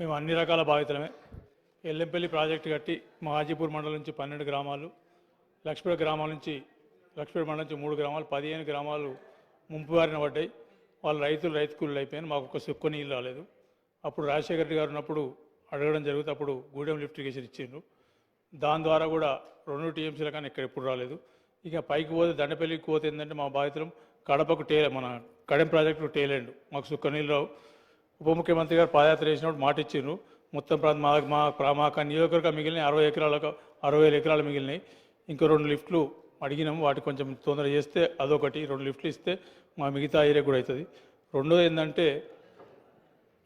మేము అన్ని రకాల బాధితులమే. ఎల్లంపల్లి ప్రాజెక్టు కట్టి మా హాజీపూర్ మండలం నుంచి పన్నెండు గ్రామాలు లక్ష్మీపేట గ్రామాల నుంచి లక్ష్మీపేట మండలం నుంచి మూడు గ్రామాలు పదిహేను గ్రామాలు ముంపు బారిన పడ్డాయి. వాళ్ళ రైతులు రైతు కూలీలు అయిపోయిన మాకు ఒక సుక్క నీళ్ళు రాలేదు. అప్పుడు రాజశేఖర రెడ్డి గారు ఉన్నప్పుడు అడగడం జరుగుతుంది. అప్పుడు గూడెం లిఫ్ట్ ఇరిగేషన్ ఇచ్చిండ్రు. దాని ద్వారా కూడా రెండు టీఎంసీల కానీ ఇక్కడ ఎప్పుడు రాలేదు. ఇక పైకి పోతే దండపల్లికి పోతే ఏంటంటే మా బాధితులం కడపకు టే మన కడెం ప్రాజెక్టు టేలెండ్ మాకు సుక్క నీళ్ళు రావు. ఉప ముఖ్యమంత్రి గారు పాదయాత్ర చేసినప్పుడు మాట ఇచ్చిండ్రు. మొత్తం ప్రాంత మా మా ప్రామాక నియోజకవర్గం మిగిలిన అరవై ఎకరాలకు అరవై వేల ఎకరాలు మిగిలినాయి. ఇంకో రెండు లిఫ్ట్లు అడిగినాము వాటి కొంచెం తొందర చేస్తే అదొకటి రెండు లిఫ్ట్లు ఇస్తే మా మిగతా ఏరియా కూడా అవుతుంది. రెండోది ఏంటంటే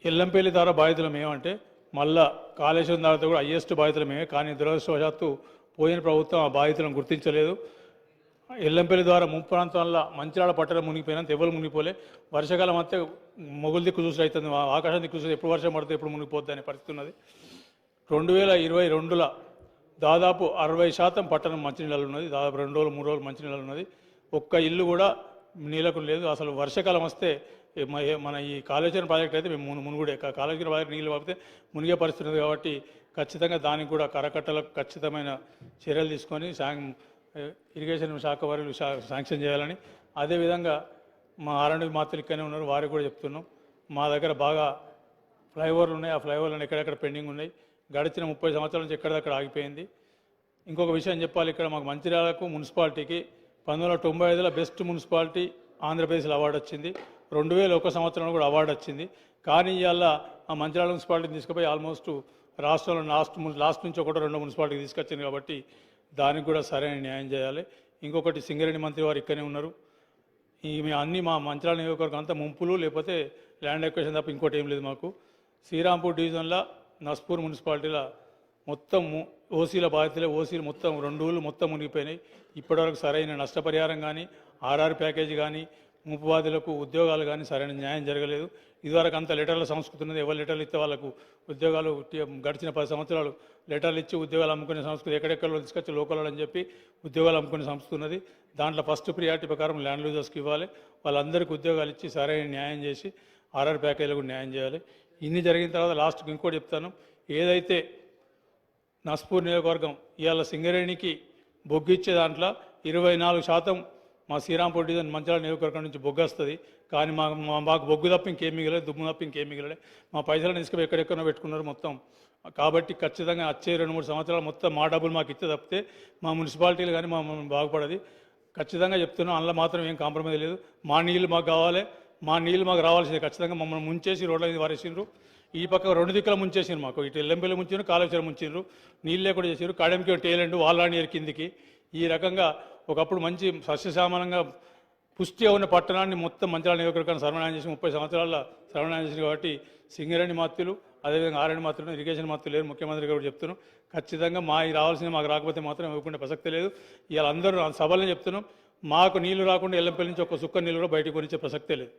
ఎల్లంపల్లి ద్వారా బాధితులం ఏమంటే మళ్ళా కాళేశ్వరం ద్వారా కూడా హయ్యెస్ట్ బాధితులు మేమే కానీ దురదృష్టవశాత్తు పోయిన ప్రభుత్వం ఆ బాధితులను గుర్తించలేదు. ఎల్లంపల్లి ద్వారా ముంపు ప్రాంతాల్లో మంచిరాల పట్టణం మునిగిపోయినంత ఎవరు మునిగిపోలే. వర్షాకాలం అంతే మొగులు దిక్కు చూసి అవుతుంది ఆకాశం దిక్కు చూసి ఎప్పుడు వర్షం పడితే ఎప్పుడు మునిగిపోద్ది అనే పరిస్థితి ఉన్నది. రెండు వేల ఇరవై రెండుల దాదాపు అరవై శాతం పట్టణం మంచినీళ్ళు ఉన్నది దాదాపు రెండు రోజులు మూడు రోజులు మంచినీళ్ళు ఉన్నది. ఒక్క ఇల్లు కూడా నీళ్ళకు లేదు. అసలు వర్షాకాలం వస్తే మన ఈ కాళేశ్వరం ప్రాజెక్ట్ అయితే మేము మును మునుగుడే. కాళేశ్వరం ప్రాజెక్ట్ నీళ్ళు పడితే మునిగే పరిస్థితి ఉంది కాబట్టి ఖచ్చితంగా దానికి కూడా కరకట్టలకు ఖచ్చితమైన చర్యలు తీసుకొని శాంక్ ఇరిగేషన్ శాఖ వారు శా- శాంక్షన్ చేయాలని. అదేవిధంగా మా ఆర్ఎండ్బి మాత్రులు ఇక్కడనే ఉన్నారు వారికి కూడా చెప్తున్నాం. మా దగ్గర బాగా ఫ్లైఓవర్లు ఉన్నాయి. ఆ ఫ్లైఓవర్లను ఎక్కడెక్కడ పెండింగ్ ఉన్నాయి? గడిచిన ముప్పై సంవత్సరాల నుంచి ఎక్కడక్కడ ఆగిపోయింది? ఇంకొక విషయం చెప్పాలి ఇక్కడ మాకు మంచిర్యాలకు మున్సిపాలిటీకి పంతొమ్మిది వందల తొంభై ఐదులో బెస్ట్ మున్సిపాలిటీ ఆంధ్రప్రదేశ్లో అవార్డు వచ్చింది. రెండు వేల ఒక సంవత్సరంలో కూడా అవార్డు వచ్చింది. కానీ ఇవాళ ఆ మంచిర్యాల మున్సిపాలిటీని తీసుకుపోయి ఆల్మోస్ట్ రాష్ట్రంలో లాస్ట్ లాస్ట్ నుంచి ఒకటో రెండో మున్సిపాలిటీకి తీసుకొచ్చింది కాబట్టి దానికి కూడా సరైన న్యాయం చేయాలి. ఇంకొకటి సింగరేణి మంత్రి వారు ఇక్కడనే ఉన్నారు. ఈ మేము అన్ని మా మంత్రాల నియోజకవర్గం అంతా ముంపులు లేకపోతే ల్యాండ్ ఎక్వేషన్ తప్ప ఇంకోటి ఏం లేదు మాకు. శ్రీరాంపూర్ డివిజన్లో నస్పూర్ మున్సిపాలిటీలో మొత్తం ము- ఓసీల బాధితులే ఓసీలు మొత్తం రెండు ఊళ్ళు మొత్తం మునిగిపోయినాయి. ఇప్పటివరకు సరైన నష్టపరిహారం కానీ ఆర్ఆర్ ప్యాకేజీ కానీ ముప్పువాదులకు ఉద్యోగాలు కానీ సరైన న్యాయం జరగలేదు. ఇదివరకు అంత లెటర్ల సంస్కృతి ఉన్నది ఎవరు లెటర్లు ఇస్తే వాళ్ళకు ఉద్యోగాలు గడిచిన పది సంవత్సరాలు లెటర్లు ఇచ్చి ఉద్యోగాలు అమ్ముకునే సంస్కృతి ఎక్కడెక్కడ తీసుకొచ్చి లోకల్లో అని చెప్పి ఉద్యోగాలు అమ్ముకునే సంస్కృతి ఉన్నది. దాంట్లో ఫస్ట్ ప్రియారిటీ ప్రకారం ల్యాండ్ లూజర్స్కి ఇవ్వాలి. వాళ్ళందరికీ ఉద్యోగాలు ఇచ్చి సరైన న్యాయం చేసి ఆర్ఆర్ ప్యాకేజీలకు న్యాయం చేయాలి. ఇన్ని జరిగిన తర్వాత లాస్ట్కి ఇంకోటి చెప్తాను. ఏదైతే నస్పూర్ నియోజకవర్గం ఇవాళ సింగరేణికి బొగ్గు ఇచ్చే దాంట్లో ఇరవై నాలుగు శాతం మా శ్రీరాంపూర్ డివిజన్ మంచిర్యాల నియోజకవర్గం నుంచి బొగ్గు వస్తుంది కానీ మా మాకు బొగ్గు తప్ప ఇంకేం మిగలేదు దుమ్ము తప్ప ఇంకేం మిగలలే మా పైసలను ఇసుక ఎక్కడెక్కడో పెట్టుకున్నారు మొత్తం. కాబట్టి ఖచ్చితంగా వచ్చే రెండు మూడు సంవత్సరాలు మొత్తం మా డబ్బులు మాకు ఇచ్చే తప్పితే మా మున్సిపాలిటీలు కానీ మా బాగుపడది. ఖచ్చితంగా చెప్తున్నాం అందులో మాత్రం ఏం కాంప్రమైజ్ లేదు. మా నీళ్ళు మాకు కావాలి. మా నీళ్ళు మాకు రావాల్సింది ఖచ్చితంగా మమ్మల్ని ముంచేసి రోడ్ల మీద వారేసిండ్రు. ఈ పక్క రెండు దిక్కుల ముంచేసిండ్రు మాకు. ఇటు ఎల్లంపల్లి ముంచారు కాళేశ్వరం ముంచిండ్రు. నీళ్ళే కూడా చేసారు కాడెంకి టేలెండ్ వాళ్ళని కిందికి. ఈ రకంగా ఒకప్పుడు మంచి సస్యశ్యామలంగా పుష్టిగా ఉన్న పట్టణాన్ని మొత్తం మంచిర్యాల నియోజకవర్గాన్ని సర్వనాశనం చేసి ముప్పై సంవత్సరాల సర్వనాశనం చేసింది కాబట్టి సింగరేణి మాత్రులు అదేవిధంగా ఆరణి మాత్రులు ఇరిగేషన్ మాత్రులు లేరు ముఖ్యమంత్రి గారు చెప్తున్నాం ఖచ్చితంగా మా ఈ రావాల్సింది మాకు రాకపోతే మాత్రం ఇవ్వకుండా ప్రసక్తి లేదు. ఇవాళ అందరూ సభలను చెప్తున్నాం. మాకు నీళ్ళు రాకుండా ఎల్లంపల్లి నుంచి ఒక సుక్క నీళ్ళు కూడా బయటకు కొనిచ్చే ప్రసక్తే లేదు.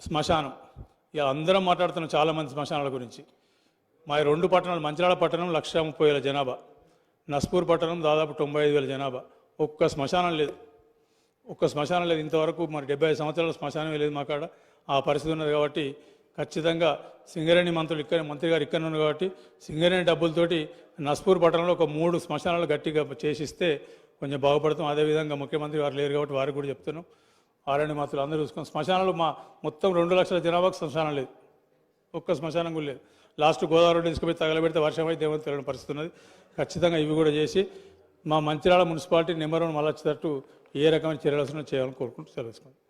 శ్మశానం. ఇక అందరం మాట్లాడుతున్నాం చాలామంది శ్మశానాల గురించి. మా రెండు పట్టణాలు మంచిరాల పట్టణం లక్ష ముప్పై వేల జనాభా. నస్పూర్ పట్టణం దాదాపు తొంభై ఐదు వేల జనాభా. ఒక్క శ్మశానం లేదు. ఒక్క శ్మశానం లేదు. ఇంతవరకు మరి డెబ్బై ఐదు సంవత్సరాల శ్మశానమే లేదు మా కాడ. ఆ పరిస్థితి ఉన్నది కాబట్టి ఖచ్చితంగా సింగరేణి మంత్రులు ఇక్కడ మంత్రి గారు ఇక్కడ ఉన్నారు కాబట్టి సింగరేణి డబ్బులతోటి నస్పూర్ పట్టణంలో ఒక మూడు శ్మశానాలు గట్టిగా చేసిస్తే కొంచెం బాగుపడతాం. అదేవిధంగా ముఖ్యమంత్రి వారు లేరు కాబట్టి వారికి కూడా చెప్తున్నాం. ఆరణ్య మంత్రులు అందరూ చూసుకున్నాం శ్మశానాలు మా మొత్తం రెండు లక్షల జనాభాకు శ్మశానం లేదు. ఒక్క శ్మశానం కూడా లేదు. లాస్ట్ గోదావరి రోడ్డు పోయి తగలబెడితే వర్షం అయితే ఏమో తెలియని పరిస్థితి ఉన్నది. ఖచ్చితంగా ఇవి కూడా చేసి మా మంచిర్యాల మున్సిపాలిటీ నెంబర్ వన్ మళ్ళొచ్చేటట్టు ఏ రకమైన చర్యలు వస్తున్నా చేయాలని కోరుకుంటూ తెలుసుకుంటాం